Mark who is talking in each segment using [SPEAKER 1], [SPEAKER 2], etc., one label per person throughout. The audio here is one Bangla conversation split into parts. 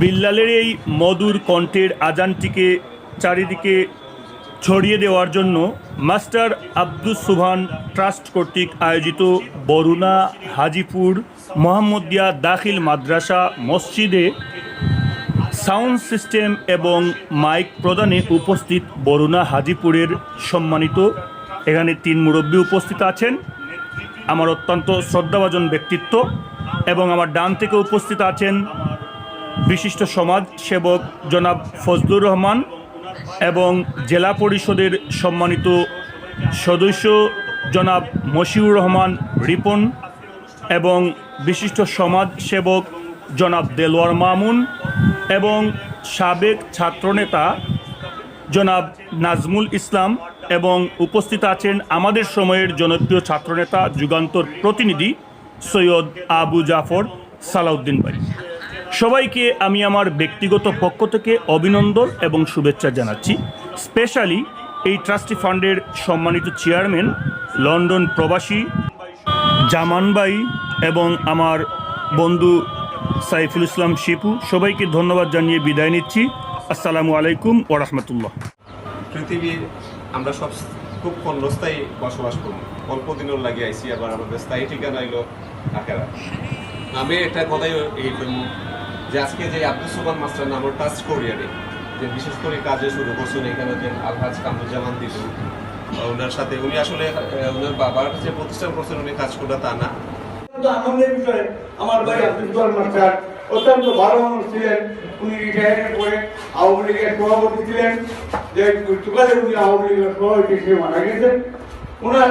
[SPEAKER 1] বিল্লালের এই মধুর কণ্ঠের আজানটিকে চারিদিকে ছড়িয়ে দেওয়ার জন্য মাস্টার আব্দুস সুবহান ট্রাস্ট কর্তৃক আয়োজিত বরুণা, হাজিপুর, মোহাম্মদিয়া দাখিল মাদ্রাসা মসজিদে সাউন্ড সিস্টেম এবং মাইক প্রদানে উপস্থিত বরুণা, হাজিপুরের সম্মানিত, এখানে তিন মুরব্বী উপস্থিত আছেন। আমার অত্যন্ত শ্রদ্ধাভাজন ব্যক্তিত্ব এবং আমার ডান থেকে উপস্থিত আছেন বিশিষ্ট সমাজ সেবক জনাব ফজলুর রহমান এবং জেলা পরিষদের সম্মানিত সদস্য জনাব মশিউর রহমান রিপন এবং বিশিষ্ট সমাজ সেবক জনাব দেলোয়ার মামুন এবং সাবেক ছাত্রনেতা জনাব নাজমুল ইসলাম এবং উপস্থিত আছেন আমাদের সময়ের জনপ্রিয় ছাত্রনেতা, যুগান্তর প্রতিনিধি সৈয়দ আবু জাফর সালাউদ্দিন ভাই। সবাইকে আমি আমার ব্যক্তিগত পক্ষ থেকে অভিনন্দন এবং শুভেচ্ছা জানাচ্ছি। স্পেশালি এই ট্রাস্টি ফান্ডের সম্মানিত চেয়ারম্যান, লন্ডন প্রবাসী জামানবাই এবং আমার বন্ধু সাইফুল ইসলাম শিপু, সবাইকে ধন্যবাদ জানিয়ে বিদায় নিচ্ছি। আসসালামু আলাইকুম ওরহমতুল্লাহ
[SPEAKER 2] পৃথিবীর আমরা সব খুব ক্ষণস্থায়ী বসবাস করি অল্প দিনের লাগে আইসি আবার আমাদের স্থায়ী ঠিকানা ঢাকারা। আমি এটা কথাই এই করব যে আজকে যে আব্দুল সুবান মাস্টার নাম টাচ কোরিয়ারে যে বিশেষ করে কাজে শুরু করছেন এখানে যে আলহাজ কামরুজ্জামান দিদু ওনার সাথে উনি আসলে ওনার বাবার যে প্রতিষ্ঠান করছেন উনি কাজ করে তা না।
[SPEAKER 3] আনন্দের বিষয়, আমার ভাই আব্দুল কালাম মাস্টার অত্যন্ত ভালো মানুষ ছিলেন, উনি রিটায়ারের পরে আওয়ামী লীগের সভাপতি ছিলেন, যে উনি আওয়ামী লীগের সভাপতি মারা গেছেন। ওনার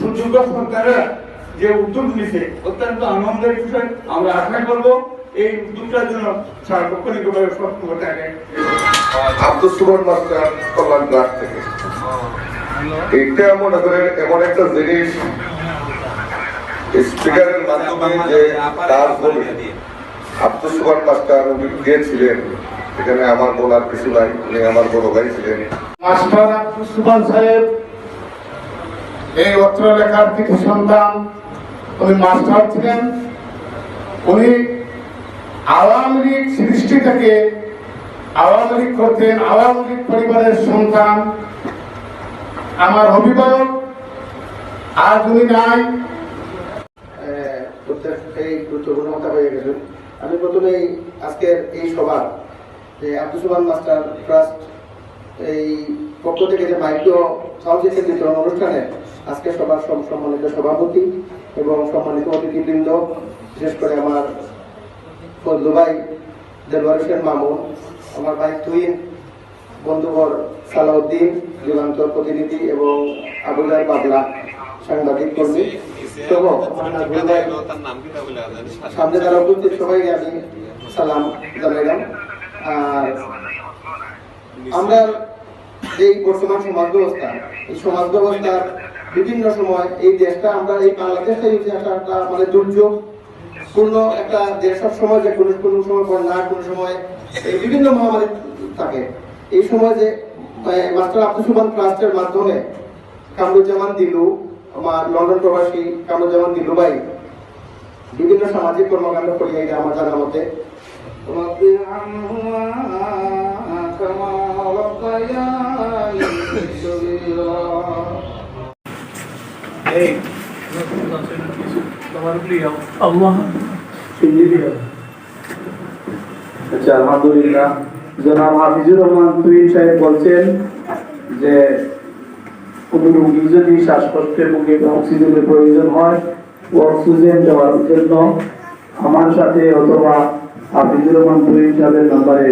[SPEAKER 3] সুযোগ্য যে উদ্যোগ নিছে অত্যন্ত আনন্দের বিষয়। আমরা আশা করব এই উদ্যোগটার জন্য সার্বক্ষণিকভাবে সক্ষম থাকে।
[SPEAKER 4] আব্দুল সুবন মাস্টার কল্যাণ থেকে। এটা মনে করেন এমন একটা জিনিস স্পিকারের মাধ্যমে যে কাজ হবে আব্দুল সুবন মাস্টার উনি কে ছিলেন? এখানে আমার বলার কিছু নাই উনি আমার বড় ভাই ছিলেন।
[SPEAKER 5] মাস্টার আব্দুল সুবহান সাহেব এই অত্র লেখার কিছু সন্তান উনি মাস্টার ছিলেন। উনি আওয়ামী লীগ সৃষ্টি থেকে আওয়ামী লীগ করতেন, আওয়ামী লীগ পরিবারের সন্তান। আমার অভিভাবক, আজ উনি নাই।
[SPEAKER 6] এই কথা হয়ে গেছেন আমি প্রথমেই আজকের এই সভা যে আব্দুল সুবহান মাস্টার ট্রাস্ট এই পক্ষ থেকে যে মাইক্য সাউন্ড সিস্টেম বিতরণ অনুষ্ঠানে আজকে সবার সম- সম্মানিত সভাপতি এবং সম্মানিত অতিথিবৃন্দ, বিশেষ করে আমার ফজলু ভাই দেলওয়ার মামুন আমার ভাই তুইন বন্ধুবর সালাউদ্দিন, যুগান্তর প্রতিনিধি এবং আবুল্লাহ বাবলা সাংবাদিক কর্মী।
[SPEAKER 2] তার
[SPEAKER 6] সামনে যারা উপস্থিত, সবাইকে আমি সালাম জানাইলাম। আর আমরা এই বর্তমান সমাজ ব্যবস্থা, এই সমাজ ব্যবস্থার বিভিন্ন সময় এই দেশটা আমরা, এই বাংলাদেশটা এই একটা মানে দুর্যোগ পূর্ণ একটা দেশ সব সময় যে কোনো কোনো সময় বন্যা, কোনো সময় এই বিভিন্ন মহামারী থাকে। এই সময় যে মাস্টার আব্দুল সুবহান ট্রাস্টের মাধ্যমে কামরুজ্জামান দিলু, আমার লন্ডন প্রবাসী কামরুজ্জামান দিলু ভাই, বিভিন্ন সামাজিক কর্মকাণ্ড করিয়ে এটা আমার জানার মধ্যে। رب
[SPEAKER 7] আচ্ছা আলহামদুলিল্লাহ। জনাব হাফিজুর রহমান তুহিন সাহেব বলছেন যে কোন রোগী যদি শ্বাসকষ্টের মুখে অক্সিজেনের প্রয়োজন হয় ও অক্সিজেন দেওয়ার জন্য আমার সাথে অথবা হাফিজুর রহমান তুহিন সাহেবের নাম্বারে